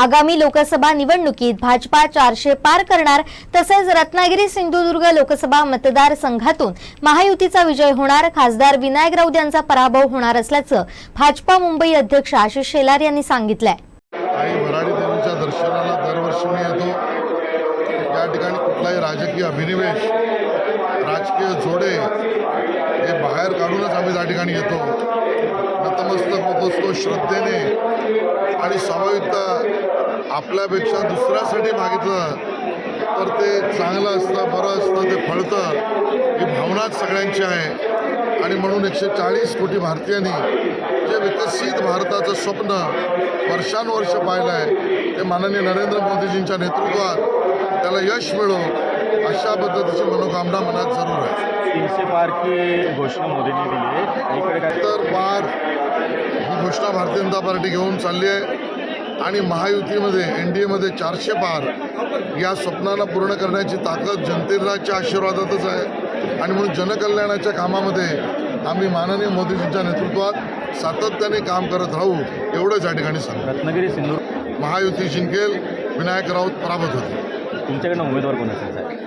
आगामी लोकसभा निवडणुकीत भाजपा चारशे पार करणार तसेच रत्नागिरी सिंधुदुर्ग लोकसभा मतदारसंघातून महायुतीचा विजय होणार खासदार विनायक राऊत यांचा पराभव होणार असल्याचं भाजपा मुंबई अध्यक्ष आशिष शेलार यांनी सांगितलंय. दर्शनाला दरवर्षी मी येतो. या ठिकाणी कुठलाही राजकीय अभिनिवेश राजकीय जोडे हे बाहेर काढूनच आम्ही त्या ठिकाणी येतो. नतमस्तक होत असतो श्रद्धेने. आणि स्वाभाविकता आपल्यापेक्षा दुसऱ्यासाठी मागितलं तर ते चांगलं असतं बरं असतं ते फळतं ही भावनाच सगळ्यांची आहे. आणि म्हणून एकशे चाळीस कोटी भारतीयांनी जे विकसित भारताचं स्वप्न वर्षानुवर्ष पाहिलं आहे ते माननीय नरेंद्र मोदीजींच्या नेतृत्वात त्याला यश मिळो. अशा पद्धतीची मनोकामना मनात जरूर आहे. तीनशे पार की घोषणा मोदींनी दिली आहे. तर पार ही घोषणा भारतीय जनता पार्टी घेऊन चालली आहे. आणि महायुतीमध्ये एन डी एमध्ये चारशे पार या स्वप्नाला पूर्ण करण्याची ताकद जनतेच्या आशीर्वादातच आहे. आणि म्हणून जनकल्याणाच्या कामामध्ये आम्ही माननीय मोदीजींच्या नेतृत्वात सातत्याने काम करत राहू एवढंच या ठिकाणी सांगतो. रत्नागिरी सिंधू महायुती जिंकेल विनायक राऊत पराभूत होते तुमच्याकडनं उमेदवार कोण असेल